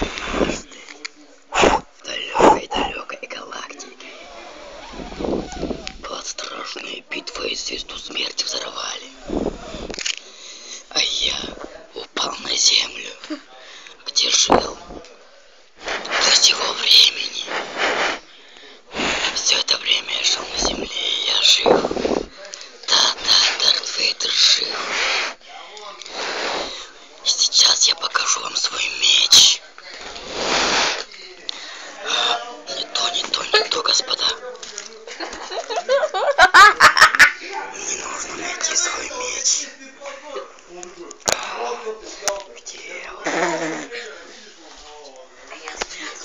Однажды в далекой-далекой галактике была страшная битва и звезду смерти взорвали. А я упал на землю, где жил до времени. Все это время жил на земле, и я жив. Я покажу вам свой меч. А, Не то, не то, не то, господа. Мне нужно найти свой меч. Где он?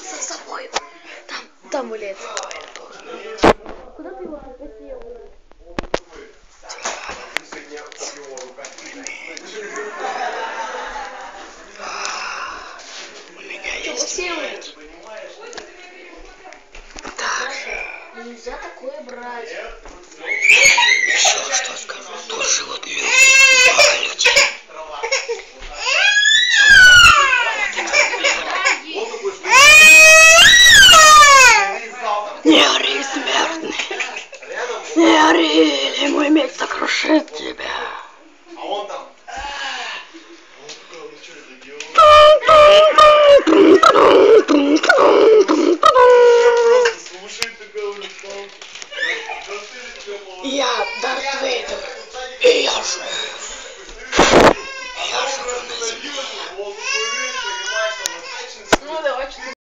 За собой. Там, там улет. Куда ты его прикатил? Так, Нельзя такое брать. еще что скажу. Тут. Много людей. Не ори, смертный. Не ори, или мой меч сокрушит тебя. e a Darth Vader e a Jedi. E a Jedi.